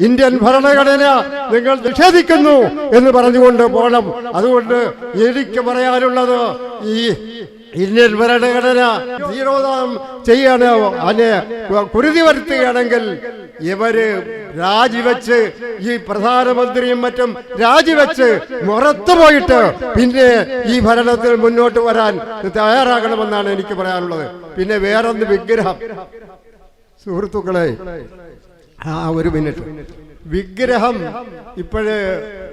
Indian ഭരണഘടന നിങ്ങൾ നിഷേധിക്കുന്നു എന്ന് പറഞ്ഞുകൊണ്ട് പോകണം. അതുകൊണ്ട് എനിക്ക് പറയാനുള്ളത് ഈ ഇന്ത്യൻ ഭരണഘടന തീരോധാനം ചെയ്യാണ് അതിനെ കുരുതി വരുത്തുകയാണെങ്കിൽ ഇവർ രാജിവെച്ച് ഈ പ്രധാനമന്ത്രിയും മറ്റും രാജിവെച്ച് മുറത്തു പോയിട്ട് പിന്നെ ഈ ഭരണത്തിൽ മുന്നോട്ട് വരാൻ തയ്യാറാകണമെന്നാണ് എനിക്ക് പറയാനുള്ളത്. പിന്നെ വേറൊന്ന് വിഗ്രഹം. സുഹൃത്തുക്കളെ ആ ഒരു മിനിറ്റ് വിഗ്രഹം ഇപ്പോഴ്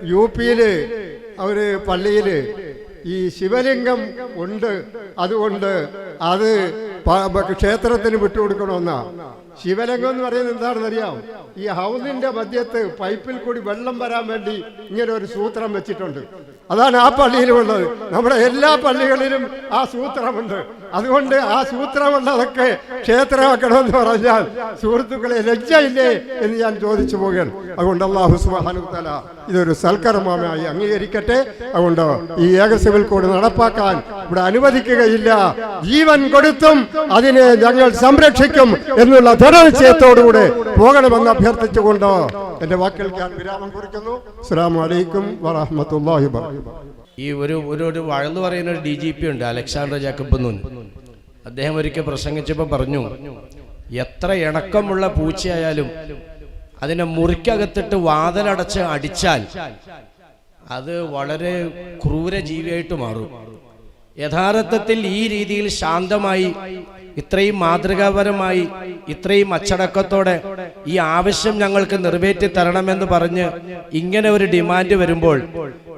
യു പിയിൽ അവർ പള്ളിയിൽ ഈ ശിവലിംഗം ഉണ്ട്. അതുകൊണ്ട് അത് ക്ഷേത്രത്തിന് വിട്ടുകൊടുക്കണമെന്നാ. ശിവലിംഗം എന്ന് പറയുന്നത് എന്താണെന്ന് അറിയാം ഈ ഹൗസിന്റെ മധ്യത്ത് പൈപ്പിൽ കൂടി വെള്ളം വരാൻ വേണ്ടി ഇങ്ങനെ ഒരു സൂത്രം വെച്ചിട്ടുണ്ട്. അതാണ് ആ പള്ളിയിലുമുള്ളത് നമ്മുടെ എല്ലാ പള്ളികളിലും ആ സൂത്രമുണ്ട്. അതുകൊണ്ട് ആ സൂത്രമുള്ളതൊക്കെ ക്ഷേത്രമാക്കണമെന്ന് പറഞ്ഞാൽ സുഹൃത്തുക്കളെ ലജ്ജയില്ലേ എന്ന് ഞാൻ ചോദിച്ചു പോകുകയാണ് അതുകൊണ്ട് അള്ളാഹു സുബാനുത്തല ഇതൊരു സൽക്കർമ്മമായി അംഗീകരിക്കട്ടെ. അതുകൊണ്ട് ഈ ഏക സിവിൽ കോഡ് നടപ്പാക്കാൻ ഇവിടെ അനുവദിക്കുകയില്ല. ജീവൻ കൊടുത്തും അതിനെ ഞങ്ങൾ സംരക്ഷിക്കും എന്നുള്ള ദൃഢനിശ്ചയത്തോടുകൂടെ പോകണമെന്ന് അഭ്യർത്ഥിച്ചുകൊണ്ട് എന്റെ വാക്കിൽ ഞാൻ വിരാമം കുറിക്കുന്നു. അസ്സാം വലൈക്കും വറഹമത്തല്ലാഹി ഈ ഒരു ഒരു ഒരു വഴന്ന് പറയുന്ന ഒരു ഡി ജി പി ഉണ്ട് അലക്സാണ്ടർ ജാക്കബ് നൂൻ അദ്ദേഹം ഒരിക്കൽ പ്രസംഗിച്ചപ്പോൾ പറഞ്ഞു എത്ര ഇണക്കമുള്ള പൂച്ചയായാലും അതിനെ മുറിക്കകത്തിട്ട് വാതിലടച്ച് അടിച്ചാൽ അത് വളരെ ക്രൂര ജീവിയായിട്ട് മാറും. യഥാർത്ഥത്തിൽ ഈ രീതിയിൽ ശാന്തമായി ഇത്രയും മാതൃകാപരമായി ഇത്രയും അച്ചടക്കത്തോടെ ഈ ആവശ്യം ഞങ്ങൾക്ക് നിറവേറ്റി തരണമെന്ന് പറഞ്ഞ് ഇങ്ങനെ ഒരു ഡിമാൻഡ് വരുമ്പോൾ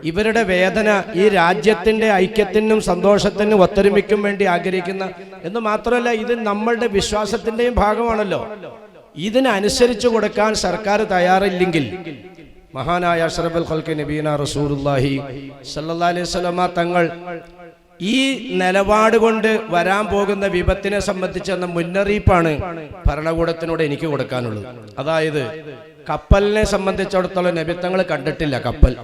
ഇവരുടെ വേദന ഈ രാജ്യത്തിന്റെ ഐക്യത്തിനും സന്തോഷത്തിനും ഒത്തൊരുമിക്കും വേണ്ടി ആഗ്രഹിക്കുന്ന എന്ന് മാത്രമല്ല ഇത് നമ്മളുടെ വിശ്വാസത്തിന്റെയും ഭാഗമാണല്ലോ. ഇതിനനുസരിച്ച് കൊടുക്കാൻ സർക്കാർ തയ്യാറില്ലെങ്കിൽ മഹാനായ അഷ്റഫുൽ ഖൽക്ക് നബീന റസൂലുള്ളാഹി സല്ലല്ലാഹു അലൈഹി വസല്ലമ തങ്ങൾ ഈ നിലപാട് കൊണ്ട് വരാൻ പോകുന്ന വിപത്തിനെ സംബന്ധിച്ച മുന്നറിയിപ്പാണ് ഭരണകൂടത്തിനോട് എനിക്ക് കൊടുക്കാനുള്ളത്. അതായത് കപ്പലിനെ സംബന്ധിച്ചിടത്തോളം നിമിത്തങ്ങൾ കണ്ടിട്ടില്ല കപ്പൽ.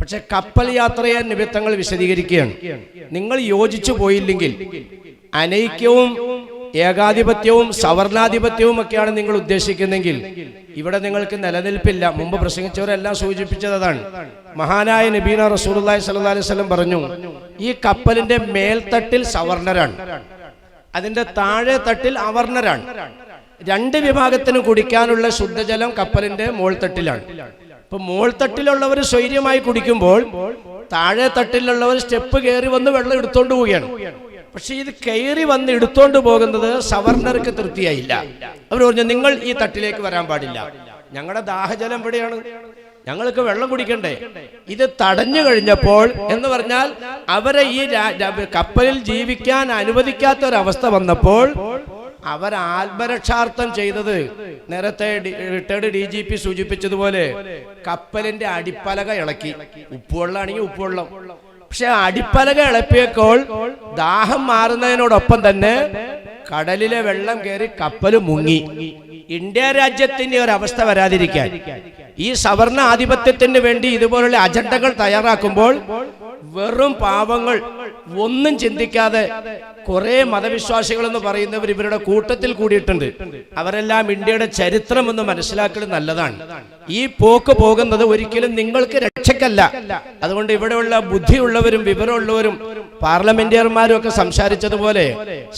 പക്ഷെ കപ്പൽ യാത്രയെ നിമിത്തങ്ങൾ വിശദീകരിക്കുകയാണ്. നിങ്ങൾ യോജിച്ചു പോയില്ലെങ്കിൽ അനൈക്യവും ഏകാധിപത്യവും സവർണാധിപത്യവും ഒക്കെയാണ് നിങ്ങൾ ഉദ്ദേശിക്കുന്നെങ്കിൽ. ഇവിടെ നിങ്ങൾക്ക് നിലനിൽപ്പില്ല. മുമ്പ് പ്രസംഗിച്ചവരെല്ലാം സൂചിപ്പിച്ചത് അതാണ്. മഹാനായ നബീന സ്വല്ലല്ലാഹി അലൈഹി വസല്ലം പറഞ്ഞു ഈ കപ്പലിന്റെ മേൽത്തട്ടിൽ സവർണരാണ്. അതിന്റെ താഴെ തട്ടിൽ അവർണരാണ്. രണ്ട് വിഭാഗത്തിന് കുടിക്കാനുള്ള ശുദ്ധജലം കപ്പലിന്റെ മോൾത്തട്ടിലാണ്. ഇപ്പൊ മോൾത്തട്ടിലുള്ളവർ സ്വൈര്യമായി കുടിക്കുമ്പോൾ താഴെ തട്ടിലുള്ളവർ സ്റ്റെപ്പ് കയറി വന്ന് വെള്ളം എടുത്തോണ്ട് പോവുകയാണ്. പക്ഷെ ഇത് കയറി വന്ന് എടുത്തോണ്ട് പോകുന്നത് സവർണർക്ക് തൃപ്തിയായില്ല. അവർ പറഞ്ഞു നിങ്ങൾ ഈ തട്ടിലേക്ക് വരാൻ പാടില്ല. ഞങ്ങളുടെ ദാഹജലം എവിടെയാണ് ഞങ്ങൾക്ക് വെള്ളം കുടിക്കണ്ടേ. ഇത് തടഞ്ഞു കഴിഞ്ഞപ്പോൾ എന്ന് പറഞ്ഞാൽ അവരെ ഈ കപ്പലിൽ ജീവിക്കാൻ അനുവദിക്കാത്ത ഒരവസ്ഥ വന്നപ്പോൾ അവർ ആത്മരക്ഷാർത്ഥം ചെയ്തത് നേരത്തെ റിട്ടയർഡ് ഡി ജി പി സൂചിപ്പിച്ചതുപോലെ കപ്പലിന്റെ അടിപ്പലക ഇളക്കി. ഉപ്പുവെള്ളമാണെങ്കിൽ ഉപ്പുവെള്ളം. പക്ഷെ അടിപ്പലക ഇളപ്പിയപ്പോൾ ദാഹം മാറുന്നതിനോടൊപ്പം തന്നെ കടലിലെ വെള്ളം കയറി കപ്പൽ മുങ്ങി. ഇന്ത്യ രാജ്യത്തിന്റെ ഒരു അവസ്ഥ വരാതിരിക്കാൻ. ഈ സവർണ ആധിപത്യത്തിന് വേണ്ടി ഇതുപോലുള്ള അജണ്ടകൾ തയ്യാറാക്കുമ്പോൾ വെറും പാപങ്ങൾ ഒന്നും ചിന്തിക്കാതെ കുറെ മതവിശ്വാസികൾ എന്ന് പറയുന്നവർ ഇവരുടെ കൂട്ടത്തിൽ കൂടിയിട്ടുണ്ട്. അവരെല്ലാം ഇന്ത്യയുടെ ചരിത്രം എന്ന് മനസ്സിലാക്കുന്നത് നല്ലതാണ്. ഈ പോക്ക് പോകുന്നത് ഒരിക്കലും നിങ്ങൾക്ക് രക്ഷക്കല്ല അതുകൊണ്ട് ഇവിടെയുള്ള ബുദ്ധിയുള്ളവരും വിവരമുള്ളവരും പാർലമെന്റിയർമാരും ഒക്കെ സംസാരിച്ചതുപോലെ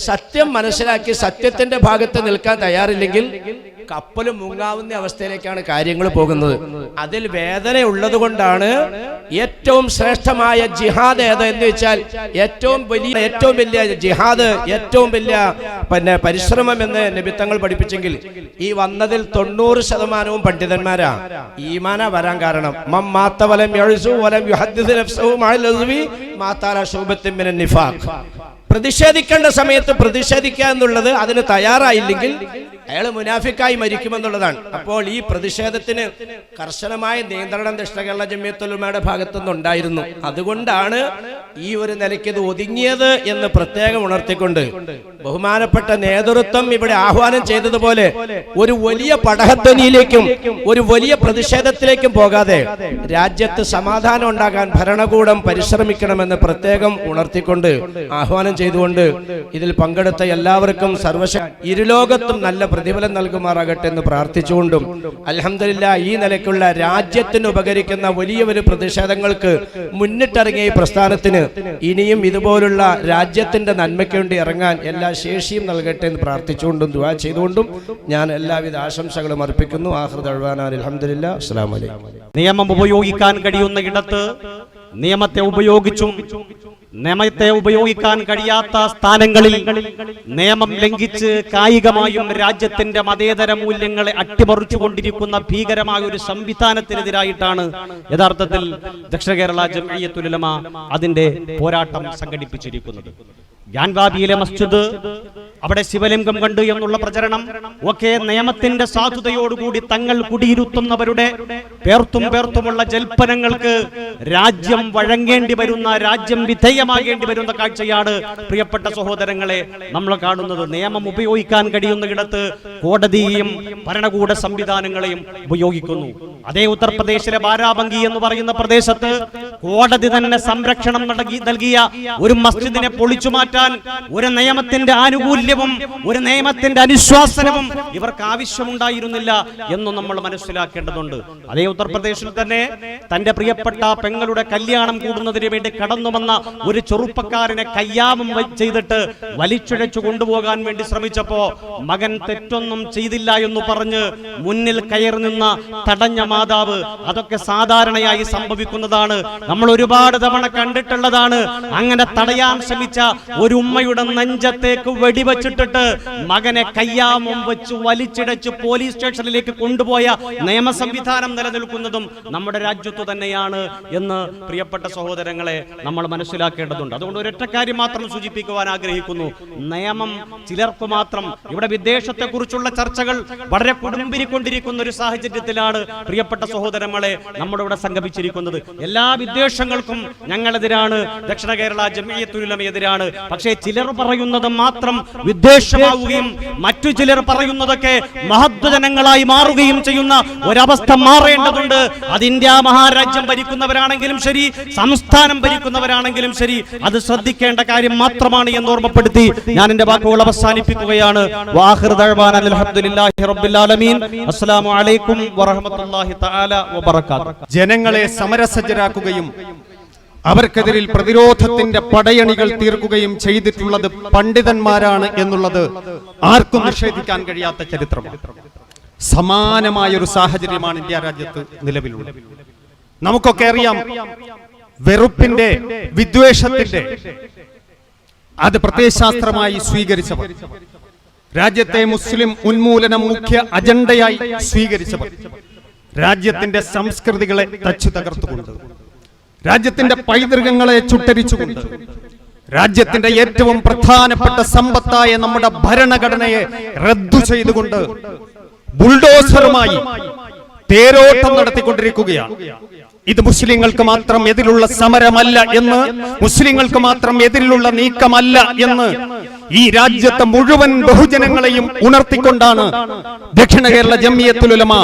സത്യം മനസ്സിലാക്കി സത്യത്തിന്റെ ഭാഗത്ത് നിൽക്കാൻ തയ്യാറില്ലെങ്കിൽ കപ്പൽ മുങ്ങാവുന്ന അവസ്ഥയിലേക്കാണ് കാര്യങ്ങൾ പോകുന്നത്. അതിൽ വേദന ഉള്ളത് കൊണ്ടാണ് ഏറ്റവും ശ്രേഷ്ഠമായ ജിഹാദ് ഏത് എന്ന് വെച്ചാൽ ഏറ്റവും വലിയ ഏറ്റവും വലിയ ജിഹാദ് ഏറ്റവും വലിയ പിന്നെ പരിശ്രമം എന്ന് നിമിത്തങ്ങൾ പഠിപ്പിച്ചെങ്കിൽ ഈ വന്നതിൽ തൊണ്ണൂറ് ശതമാനവും പണ്ഡിതന്മാരാ. ഈമാന വരാൻ കാരണം. മം മാത്ത വലം പ്രതിഷേധിക്കേണ്ട സമയത്ത് പ്രതിഷേധിക്കുക എന്നുള്ളത് അതിന് തയ്യാറായില്ലെങ്കിൽ അയാൾ മുനാഫിക്കായി മരിക്കുമെന്നുള്ളതാണ്. അപ്പോൾ ഈ പ്രതിഷേധത്തിന് കർശനമായ നിയന്ത്രണം ദക്ഷിണ കേരള ഭാഗത്തു നിന്നുണ്ടായിരുന്നു അതുകൊണ്ടാണ് ഈ ഒരു നിലയ്ക്ക് ഇത് ഒതുങ്ങിയത് എന്ന് പ്രത്യേകം ഉണർത്തിക്കൊണ്ട് ബഹുമാനപ്പെട്ട നേതൃത്വം ഇവിടെ ആഹ്വാനം ചെയ്തതുപോലെ ഒരു വലിയ പടഹധ്വനിയിലേക്കും ഒരു വലിയ പ്രതിഷേധത്തിലേക്കും പോകാതെ രാജ്യത്ത് സമാധാനം ഉണ്ടാകാൻ ഭരണകൂടം പരിശ്രമിക്കണമെന്ന് പ്രത്യേകം ഉണർത്തിക്കൊണ്ട് ആഹ്വാനം ചെയ്തുകൊണ്ട് ഇതിൽ പങ്കെടുത്ത എല്ലാവർക്കും സർവശ ഇരുലോകത്തും നല്ല പ്രതിഫലം നൽകുമാറാകട്ടെ എന്ന് പ്രാർത്ഥിച്ചുകൊണ്ടും അലഹമില്ല ഈ നിലയ്ക്കുള്ള രാജ്യത്തിന് ഉപകരിക്കുന്ന വലിയ ഒരു പ്രതിഷേധങ്ങൾക്ക് മുന്നിട്ടിറങ്ങിയ ഈ പ്രസ്ഥാനത്തിന് ഇനിയും ഇതുപോലുള്ള രാജ്യത്തിന്റെ നന്മയ്ക്ക് വേണ്ടി ഇറങ്ങാൻ എല്ലാ ശേഷിയും നൽകട്ടെ എന്ന് പ്രാർത്ഥിച്ചുകൊണ്ടും ദുവാ ചെയ്തുകൊണ്ടും ഞാൻ എല്ലാവിധ ആശംസകളും അർപ്പിക്കുന്നു. ആഹൃദ് അഴുവാനാൻ നിയമം ഉപയോഗിക്കാൻ കഴിയുന്ന ഇടത്ത് നിയമത്തെ ഉപയോഗിച്ചും നിയമത്തെ ഉപയോഗിക്കാൻ കഴിയാത്ത സ്ഥാനങ്ങളിൽ നിയമം ലംഘിച്ച് കായികമായും രാജ്യത്തിന്റെ മതേതര മൂല്യങ്ങളെ അട്ടിമറിച്ചു കൊണ്ടിരിക്കുന്ന ഭീകരമായ ഒരു സംവിധാനത്തിനെതിരായിട്ടാണ് യഥാർത്ഥത്തിൽ ദക്ഷിണ കേരള ജംഇയ്യത്തുലമ അതിന്റെ പോരാട്ടം സംഘടിപ്പിച്ചിരിക്കുന്നത്. ഗ്യാൻവാബിയിലെ മസ്ജിദ് അവിടെ ശിവലിംഗം കണ്ടു എന്നുള്ള പ്രചരണം. ഒക്കെ നിയമത്തിന്റെ സാധുതയോടുകൂടി തങ്ങൾ കുടിയിരുത്തുന്നവരുടെ പേർത്തും പേർത്തുമുള്ള ജൽപ്പനങ്ങൾക്ക് രാജ്യം വഴങ്ങേണ്ടി വരുന്ന രാജ്യം വിധേയമാകേണ്ടി വരുന്ന കാഴ്ചയാണ് പ്രിയപ്പെട്ട സഹോദരങ്ങളെ നമ്മൾ കാണുന്നത്. നിയമം ഉപയോഗിക്കാൻ കഴിയുന്നിടത്ത് കോടതിയെയും ഭരണകൂട സംവിധാനങ്ങളെയും ഉപയോഗിക്കുന്നു. അതേ ഉത്തർപ്രദേശിലെ ബാരാബങ്കി എന്ന് പറയുന്ന പ്രദേശത്ത് കോടതി തന്നെ സംരക്ഷണം നൽകി നൽകിയ ഒരു മസ്ജിദിനെ പൊളിച്ചു മാറ്റാൻ ഒരു നിയമത്തിന്റെ ആനുകൂല്യവും ഒരു നിയമത്തിന്റെ അനുശ്വാസനവും ഇവർക്ക് ആവശ്യമുണ്ടായിരുന്നില്ല എന്ന് നമ്മൾ മനസ്സിലാക്കേണ്ടതുണ്ട്. അതേ ഉത്തർപ്രദേശിൽ തന്നെ തന്റെ പ്രിയപ്പെട്ട പെങ്ങളുടെ കല്യാണം കൂടുന്നതിന് വേണ്ടി കടന്നു വന്ന ഒരു ചെറുപ്പക്കാരനെ കയ്യാമം ചെയ്തിട്ട് വലിച്ചുഴച്ചു കൊണ്ടുപോകാൻ വേണ്ടി ശ്രമിച്ചപ്പോ മകൻ തെറ്റൊന്നും ചെയ്തില്ല എന്ന് പറഞ്ഞ് മുന്നിൽ കയറി നിന്ന തടഞ്ഞ മാതാവ് അതൊക്കെ സാധാരണയായി സംഭവിക്കുന്നതാണ്. നമ്മൾ ഒരുപാട് തവണ കണ്ടിട്ടുള്ളതാണ്. അങ്ങനെ തടയാൻ ശ്രമിച്ച ഒരു ഉമ്മയുടെ നെഞ്ചത്തേക്ക് വെടിവെച്ചിട്ടിട്ട് മകനെ കയ്യാമം വെച്ച് വലിച്ചിടച്ച് പോലീസ് സ്റ്റേഷനിലേക്ക് കൊണ്ടുപോയ നിയമ സംവിധാനം നിലനിൽക്കുന്നതും നമ്മുടെ രാജ്യത്തു തന്നെയാണ് എന്ന് പ്രിയപ്പെട്ട സഹോദരങ്ങളെ നമ്മൾ മനസ്സിലാക്കേണ്ടതുണ്ട്. അതുകൊണ്ട് ഒരൊറ്റ കാര്യം മാത്രം സൂചിപ്പിക്കുവാൻ ആഗ്രഹിക്കുന്നു. നിയമം ചിലർക്ക് മാത്രം ഇവിടെ വിദേശത്തെ കുറിച്ചുള്ള ചർച്ചകൾ വളരെ കുടുംബിരിക്കൊണ്ടിരിക്കുന്ന ഒരു സാഹചര്യത്തിലാണ് പ്രിയപ്പെട്ട സഹോദരങ്ങളെ നമ്മുടെ ഇവിടെ സംഗമിച്ചിരിക്കുന്നത് എല്ലാ വിദ്വേഷങ്ങൾക്കും ഞങ്ങളെതിരാണ് ദക്ഷിണ കേരള ജമീയത്തുലമെതിരാണ് പക്ഷേ ചിലർ പറയുന്നത് മാത്രം വിദ്വേഷമാവുകയും മറ്റു ചിലർ പറയുന്നതൊക്കെ മഹത്വജനങ്ങളായി മാറുകയും ചെയ്യുന്ന ഒരവസ്ഥ മാറേണ്ടതുണ്ട്. അത് ഇന്ത്യ മഹാരാജ്യം ഭരിക്കുന്നവരാണെങ്കിലും ശരി സംസ്ഥാനം ഭരിക്കുന്നവരാണെങ്കിലും ശരി. അത് ശ്രദ്ധിക്കേണ്ട കാര്യം മാത്രമാണ് എന്ന് ഓർമ്മപ്പെടുത്തി ഞാൻ എന്റെ വാക്കുകൾ അവസാനിപ്പിക്കുകയാണ്. അസ്സലാമു അലൈക്കും തആല വബറകാത്ത് ജനങ്ങളെ സമരസജ്ജരാക്കുകയും അവർക്കെതിരിൽ പ്രതിരോധത്തിന്റെ പടയണികൾ തീർക്കുകയും ചെയ്തിട്ടുള്ളത് പണ്ഡിതന്മാരാണ് എന്നുള്ളത് ആർക്കും നിഷേധിക്കാൻ കഴിയാത്ത ചരിത്രമാണ്. സമാനമായൊരു സാഹചര്യമാണ് ഇന്ത്യ രാജ്യത്ത് നിലവിലുള്ളത്. നമുക്കൊക്കെ അറിയാം വെറുപ്പിന്റെ വിദ്വേഷത്തിന്റെ അത് പ്രത്യയശാസ്ത്രമായി സ്വീകരിച്ചവർ രാജ്യത്തെ മുസ്ലിം ഉന്മൂലനം മുഖ്യ അജണ്ടയായി സ്വീകരിച്ചവർ രാജ്യത്തിന്റെ സംസ്കൃതികളെ തച്ചു തകർത്തുകൊണ്ട് രാജ്യത്തിന്റെ പൈതൃകങ്ങളെ ചുട്ടരിച്ചുകൊണ്ട് രാജ്യത്തിന്റെ ഏറ്റവും പ്രധാനപ്പെട്ട സമ്പത്തായ നമ്മുടെ ഭരണഘടനയെ റദ്ദു ചെയ്തുകൊണ്ട് ബുൾഡോസറുമായി തേരോട്ടം നടത്തിക്കൊണ്ടിരിക്കുകയാണ്. ഇത് മുസ്ലിങ്ങൾക്ക് മാത്രം എതിരുള്ള സമരമല്ല എന്ന് മുസ്ലിങ്ങൾക്ക് മാത്രം എതിരിലുള്ള നീക്കമല്ല എന്ന് ഈ രാജ്യത്തെ മുഴുവൻ ബഹുജനങ്ങളെയും ഉണർത്തിക്കൊണ്ടാണ് ദക്ഷിണ കേരള ജമിയത്തുലമ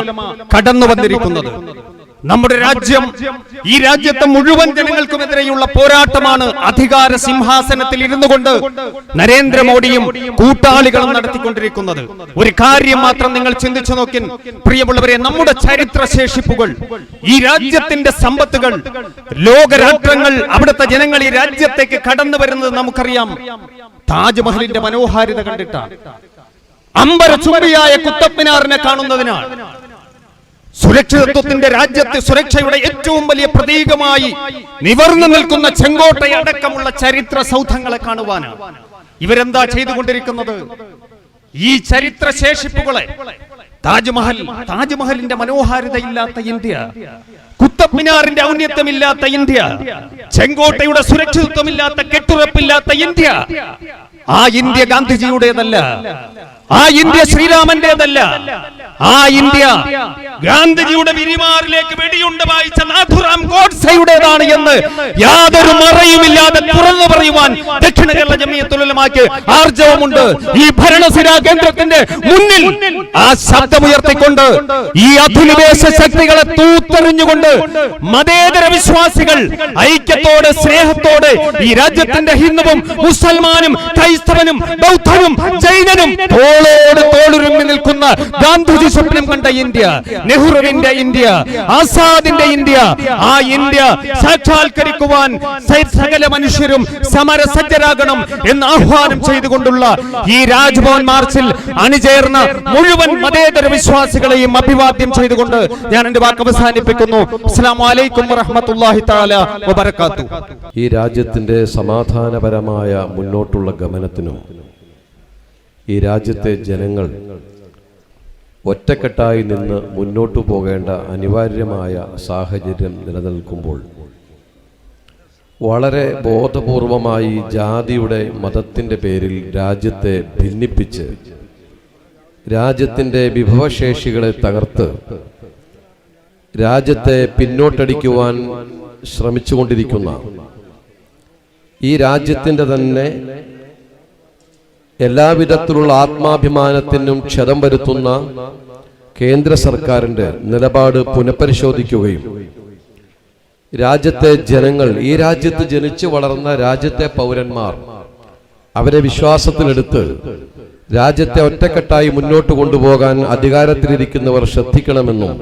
കടന്നു വന്നിരിക്കുന്നത് നമ്മുടെ രാജ്യം ഈ രാജ്യത്തെ മുഴുവൻ ജനങ്ങൾക്കുമെതിരെയുള്ള പോരാട്ടമാണ് അധികാര സിംഹാസനത്തിൽ ഇരുന്നു കൊണ്ട് നരേന്ദ്രമോദിയും കൂട്ടാളികളും നടത്തിക്കൊണ്ടിരിക്കുന്നത്. ഒരു കാര്യം മാത്രം നിങ്ങൾ ചിന്തിച്ചു നോക്കി പ്രിയമുള്ളവരെ നമ്മുടെ ചരിത്ര ശേഷിപ്പുകൾ ഈ രാജ്യത്തിന്റെ സമ്പത്തുകൾ ലോകരാഷ്ട്രങ്ങൾ അവിടുത്തെ ജനങ്ങൾ ഈ രാജ്യത്തേക്ക് കടന്നു വരുന്നത് നമുക്കറിയാം. താജ്മഹലിന്റെ മനോഹാരിത കണ്ടിട്ടാണ് അമ്പര ചുമ്പിയായ കുത്തബ്മിനാറിനെ കാണുന്നതിനാണ് സുരക്ഷിതത്വത്തിന്റെ രാജ്യത്തെ സുരക്ഷയുടെ ഏറ്റവും വലിയ പ്രതീകമായി നിവർന്നു നിൽക്കുന്ന ചെങ്കോട്ടയടക്കമുള്ള ചരിത്ര സൗധങ്ങളെ കാണുവാനാണ് ഇവരെന്താ ചെയ്തുകൊണ്ടിരിക്കുന്നത്? ഈ ചരിത്ര ശേഷിപ്പുകളെ താജ്മഹൽ താജ്മഹലിന്റെ മനോഹാരിതയില്ലാത്ത ഇന്ത്യ കുത്തബ് മിനാറിന്റെ ഔന്നത്യമില്ലാത്ത ഇന്ത്യ ചെങ്കോട്ടയുടെ സുരക്ഷിതത്വമില്ലാത്ത കെട്ടുറപ്പില്ലാത്ത ഇന്ത്യ ആ ഇന്ത്യ ഗാന്ധിജിയുടേതല്ല. ആ ഇന്ത്യ ശ്രീരാമന്റേതല്ല. ആ ഇന്ത്യ ഗാന്ധിജിയുടെ വിരിമാറിലേക്ക് വെടിയുണ്ട് വായിച്ച നാഥുറാം ഗോഡ്സയുടേതാണ് എന്ന് യാതൊരു മറയുമില്ലാതെ തുറന്നു പറയുവാൻ ദക്ഷിണ കേരള ജമിയത്തുലമാക്ക് ആർജവമുണ്ട്. ഈ ഭരണസിരാ കേന്ദ്രത്തിന്റെ മുന്നിൽ ആ ശബ്ദമുയർത്തിക്കൊണ്ട് ഈ അധിനിവേശ ശക്തികളെ തൂത്തെറിഞ്ഞുകൊണ്ട് മതേതര വിശ്വാസികൾ ഐക്യത്തോടെ സ്നേഹത്തോടെ ഈ രാജ്യത്തിന്റെ ഹിന്ദുവും മുസൽമാനും ക്രൈസ്തവനും ബൗദ്ധനും ജൈനനും തോളോട് തോളുരുമ്മി നിൽക്കുന്ന ഗാന്ധിജി സ്വപ്നം കണ്ട ഇന്ത്യ നെഹ്റുവിന്റെ ഇന്ത്യ ആസാദിന്റെ ഇന്ത്യ ആ ഇന്ത്യ സാക്ഷാത്കരിക്കുവാൻ സകല മനുഷ്യരും സമരസജ്ജരാകണം എന്ന് ആഹ്വാനം ചെയ്തുകൊണ്ടുള്ള ഈ രാജ്ഭവൻ മാർച്ചിൽ അണിചേർന്ന മുഴുവൻ മതേതര വിശ്വാസികളെയും അഭിവാദ്യം ചെയ്തുകൊണ്ട് ഞാൻ എന്റെ വാക്ക് അവസാനിപ്പിക്കുന്നു. ഈ രാജ്യത്തിന്റെ സമാധാനപരമായ മുന്നോട്ടുള്ള ഗമനത്തിനും ഈ രാജ്യത്തെ ജനങ്ങൾ ഒറ്റക്കെട്ടായി നിന്ന് മുന്നോട്ടു പോകേണ്ട അനിവാര്യമായ സാഹചര്യം നിലനിൽക്കുമ്പോൾ വളരെ ബോധപൂർവമായി ജാതിയുടെ മതത്തിന്റെ പേരിൽ രാജ്യത്തെ ഭിന്നിപ്പിച്ച് രാജ്യത്തിന്റെ വിഭവശേഷികളെ തകർത്ത് രാജ്യത്തെ പിന്നോട്ടടിക്കുവാൻ ശ്രമിച്ചുകൊണ്ടിരിക്കുന്ന ഈ രാജ്യത്തിന്റെ തന്നെ എല്ലാവിധത്തിലുള്ള ആത്മാഭിമാനത്തിനും ക്ഷതം വരുത്തുന്ന കേന്ദ്ര സർക്കാരിന്റെ നിലപാട് പുനഃപരിശോധിക്കുകയും രാജ്യത്തെ ജനങ്ങൾ ഈ രാജ്യത്ത് ജനിച്ചു വളർന്ന രാജ്യത്തെ പൗരന്മാർ അവരെ വിശ്വാസത്തിലെടുത്ത് രാജ്യത്തെ ഒറ്റക്കെട്ടായി മുന്നോട്ട് കൊണ്ടുപോകാൻ അധികാരത്തിലിരിക്കുന്നവർ ശ്രദ്ധിക്കണമെന്നും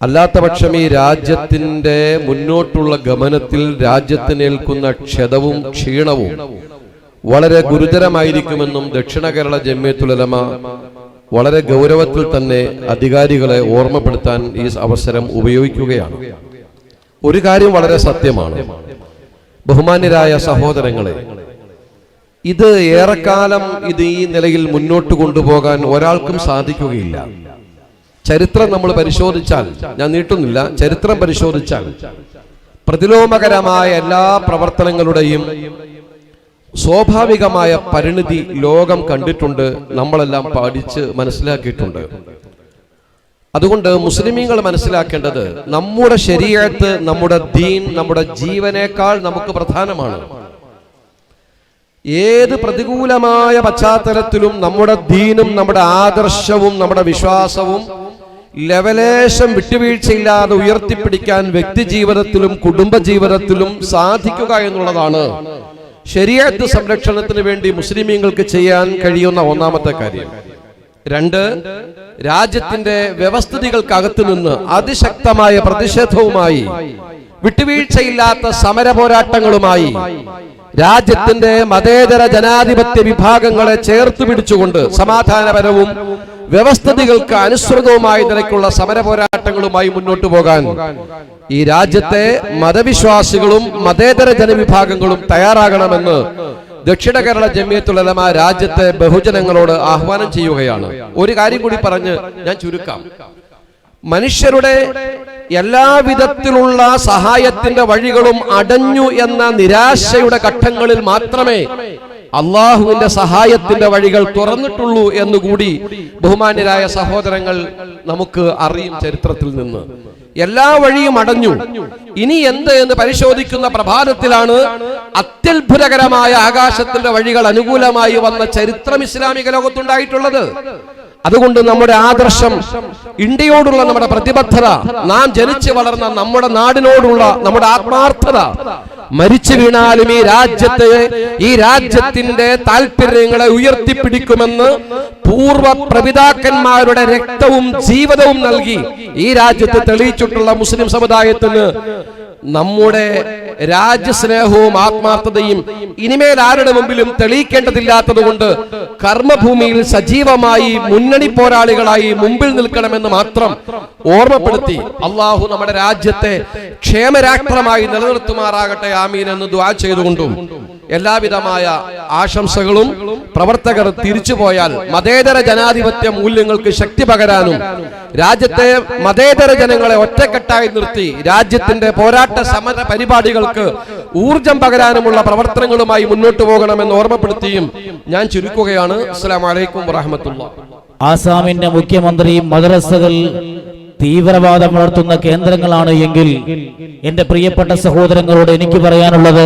അല്ലാത്ത പക്ഷം ഈ രാജ്യത്തിന്റെ മുന്നോട്ടുള്ള ഗമനത്തിൽ രാജ്യത്തിനേൽക്കുന്ന ക്ഷതവും ക്ഷീണവും വളരെ ഗുരുതരമായിരിക്കുമെന്നും ദക്ഷിണ കേരള ജമ്മിയത്തുലമ വളരെ ഗൗരവത്തിൽ തന്നെ അധികാരികളെ ഓർമ്മപ്പെടുത്താൻ ഈ അവസരം ഉപയോഗിക്കുകയാണ്. ഒരു കാര്യം വളരെ സത്യമാണ്. ബഹുമാന്യരായ സഹോദരങ്ങളെ ഇത് ഏറെക്കാലം ഇത് ഈ നിലയിൽ മുന്നോട്ട് കൊണ്ടുപോകാൻ ഒരാൾക്കും സാധിക്കുകയില്ല. ചരിത്രം നമ്മൾ പരിശോധിച്ചാൽ ഞാൻ നീട്ടുന്നില്ല ചരിത്രം പരിശോധിച്ചാൽ പ്രതിലോമകരമായ എല്ലാ പ്രവർത്തനങ്ങളുടെയും സ്വാഭാവികമായ പരിണിതി ലോകം കണ്ടിട്ടുണ്ട് നമ്മളെല്ലാം പഠിച്ച് മനസ്സിലാക്കിയിട്ടുണ്ട്. അതുകൊണ്ട് മുസ്ലിമീങ്ങൾ മനസ്സിലാക്കേണ്ടത് നമ്മുടെ ശരീരത്ത് നമ്മുടെ ദീൻ നമ്മുടെ ജീവനേക്കാൾ നമുക്ക് പ്രധാനമാണ്. ഏത് പ്രതികൂലമായ പശ്ചാത്തലത്തിലും നമ്മുടെ ദീനും നമ്മുടെ ആദർശവും നമ്മുടെ വിശ്വാസവും ലവലേശം വിട്ടുവീഴ്ചയില്ലാതെ ഉയർത്തിപ്പിടിക്കാൻ വ്യക്തി ജീവിതത്തിലും കുടുംബ ജീവിതത്തിലും സാധിക്കുക എന്നുള്ളതാണ് ശരിയത്ത് സംരക്ഷണത്തിന് വേണ്ടി മുസ്ലിമീങ്ങൾക്ക് ചെയ്യാൻ കഴിയുന്ന ഒന്നാമത്തെ കാര്യം. രണ്ട് രാജ്യത്തിന്റെ വ്യവസ്ഥിതികൾക്കകത്തു നിന്ന് അതിശക്തമായ പ്രതിഷേധവുമായി വിട്ടുവീഴ്ചയില്ലാത്ത സമര പോരാട്ടങ്ങളുമായി രാജ്യത്തിന്റെ മതേതര ജനാധിപത്യ വിഭാഗങ്ങളെ ചേർത്ത് പിടിച്ചുകൊണ്ട് സമാധാനപരവും വ്യവസ്ഥിതികൾക്ക് അനുസൃതവുമായ നിലയ്ക്കുള്ള സമര പോരാട്ടങ്ങളുമായി മുന്നോട്ടു പോകാൻ ഈ രാജ്യത്തെ മതവിശ്വാസികളും മതേതര ജനവിഭാഗങ്ങളും തയ്യാറാകണമെന്ന് ദക്ഷിണ കേരള ജമിയത്തുലമ രാജ്യത്തെ ബഹുജനങ്ങളോട് ആഹ്വാനം ചെയ്യുകയാണ്. ഒരു കാര്യം കൂടി പറഞ്ഞ് ഞാൻ ചുരുക്കാം. മനുഷ്യരുടെ എല്ലാവിധത്തിലുള്ള സഹായത്തിന്റെ വഴികളും അടഞ്ഞു എന്ന നിരാശയുടെ ഘട്ടങ്ങളിൽ മാത്രമേ അള്ളാഹുവിന്റെ സഹായത്തിന്റെ വഴികൾ തുറന്നിട്ടുള്ളൂ എന്നുകൂടി ബഹുമാന്യരായ സഹോദരങ്ങൾ നമുക്ക് അറിയും ചരിത്രത്തിൽ നിന്ന്. എല്ലാ വഴിയും അടഞ്ഞു. ഇനി എന്ത് എന്ന് പരിശോധിക്കുന്ന പ്രഭാതത്തിലാണ് അത്യത്ഭുതകരമായ ആകാശത്തിന്റെ വഴികൾ അനുകൂലമായി വന്ന ചരിത്രം ഇസ്ലാമിക ലോകത്തുണ്ടായിട്ടുള്ളത്. അതുകൊണ്ട് നമ്മുടെ ആദർശം ഇന്ത്യയോടുള്ള നമ്മുടെ പ്രതിബദ്ധത നാം ജനിച്ചു വളർന്ന നമ്മുടെ നാടിനോടുള്ള നമ്മുടെ ആത്മാർത്ഥത. മരിച്ചു വീണാലും ഈ രാജ്യത്തെ ഈ രാജ്യത്തിന്റെ താല്പര്യങ്ങളെ ഉയർത്തിപ്പിടിക്കുമെന്ന് പൂർവ പ്രപിതാക്കന്മാരുടെ രക്തവും ജീവിതവും നൽകി ഈ രാജ്യത്തെ തെളിയിച്ചിട്ടുള്ള മുസ്ലിം സമുദായത്തിന് നമ്മുടെ രാജ്യസ്നേഹവും ആത്മാർത്ഥതയും ഇനിമേൽ ആരുടെ മുമ്പിലും തെളിയിക്കേണ്ടതില്ലാത്തത് കൊണ്ട് കർമ്മഭൂമിയിൽ സജീവമായി മുന്നണി പോരാളികളായി മുമ്പിൽ നിൽക്കണമെന്ന് മാത്രം ഓർമ്മപ്പെടുത്തി അള്ളാഹു നമ്മുടെ രാജ്യത്തെ ക്ഷേമരാഷ്ട്രമായി നിലനിർത്തുമാറാകട്ടെ. ആമീൻ എന്ന് ദ്വാ ചെയ്തുകൊണ്ടും. എല്ലാവിധമായ ആശംസകളും പ്രവർത്തകർ തിരിച്ചുപോയാൽ മതേതര ജനാധിപത്യ മൂല്യങ്ങൾക്ക് ശക്തി പകരാനും രാജ്യത്തെ മതേതര ജനങ്ങളെ ഒറ്റക്കെട്ടായി നിർത്തി രാജ്യത്തിന്റെ പോരാട്ട സമര പരിപാടികൾക്ക് ഊർജം പകരാനുമുള്ള പ്രവർത്തനങ്ങളുമായി മുന്നോട്ട് പോകണമെന്ന് ഓർമ്മപ്പെടുത്തിയും ഞാൻ ചുരുക്കുകയാണ്. അസ്സലാമു വലൈക്കും വറഹമത്തുള്ള ആസാമിന്റെ മുഖ്യമന്ത്രി മദ്രസകൾ തീവ്രവാദം വളർത്തുന്ന കേന്ദ്രങ്ങളാണ് എങ്കിൽ എന്റെ പ്രിയപ്പെട്ട സഹോദരങ്ങളോട് എനിക്ക് പറയാനുള്ളത്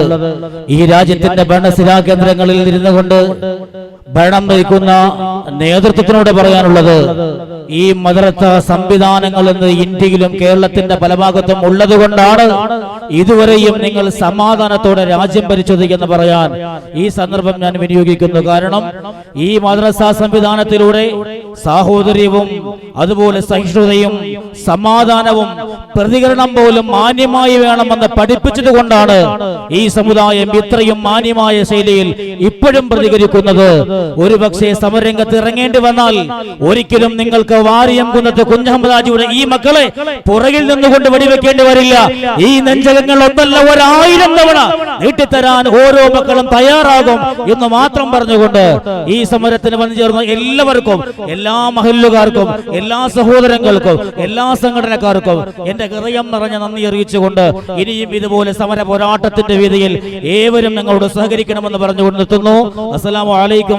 ഈ രാജ്യത്തിന്റെ ഭരണശിലാ കേന്ദ്രങ്ങളിൽ ഇരുന്നു കൊണ്ട് ഭരണം നയിക്കുന്ന നേതൃത്വത്തിനോട് പറയാനുള്ളത് ഈ മദ്രസ സംവിധാനങ്ങൾ ഇന്ന് ഇന്ത്യയിലും കേരളത്തിന്റെ പല ഭാഗത്തും ഉള്ളതുകൊണ്ടാണ് ഇതുവരെയും നിങ്ങൾ സമാധാനത്തോടെ രാജ്യം ഭരിച്ചത് എന്ന് പറയാൻ ഈ സന്ദർഭം ഞാൻ വിനിയോഗിക്കുന്നു. കാരണം ഈ മദ്രസ സംവിധാനത്തിലൂടെ സാഹോദര്യവും അതുപോലെ സഹിഷ്ണുതയും സമാധാനവും പ്രതികരണം പോലും മാന്യമായി വേണമെന്ന് പഠിപ്പിച്ചത് കൊണ്ടാണ് ഈ സമുദായം ഇത്രയും മാന്യമായ ശൈലിയിൽ ഇപ്പോഴും പ്രതികരിക്കുന്നത്. ഒരുപക്ഷെ സമരംഗത്ത് ഇറങ്ങേണ്ടി വന്നാൽ ഒരിക്കലും നിങ്ങൾക്ക് വാരിയം കുന്നത്ത് കുഞ്ഞഹമ്മദാജിയുടെ ഈ മക്കളെ പുറകിൽ നിന്നുകൊണ്ട് വെടിവെക്കേണ്ടി വരില്ല. ഈ നെഞ്ചകങ്ങൾ ഒന്നല്ല ഒരായിരം തവണ നീട്ടിത്തരാൻ ഓരോ മക്കളും തയ്യാറാകും എന്ന് മാത്രം പറഞ്ഞുകൊണ്ട് ഈ സമരത്തിന് വന്നു ചേർന്ന എല്ലാവർക്കും എല്ലാ മഹല്ലുകാർക്കും എല്ലാ സഹോദരങ്ങൾക്കും എല്ലാ സംഘടനക്കാർക്കും എന്റെ ഹൃദയം നിറഞ്ഞ നന്ദി അറിയിച്ചുകൊണ്ട് ഇനിയും ഇതുപോലെ സമര പോരാട്ടത്തിന്റെ വേദിയിൽ ഏവരും ഞങ്ങളോട് സഹകരിക്കണമെന്ന് പറഞ്ഞുകൊണ്ട് നിർത്തുന്നു. അസ്സലാമു അലൈക്കും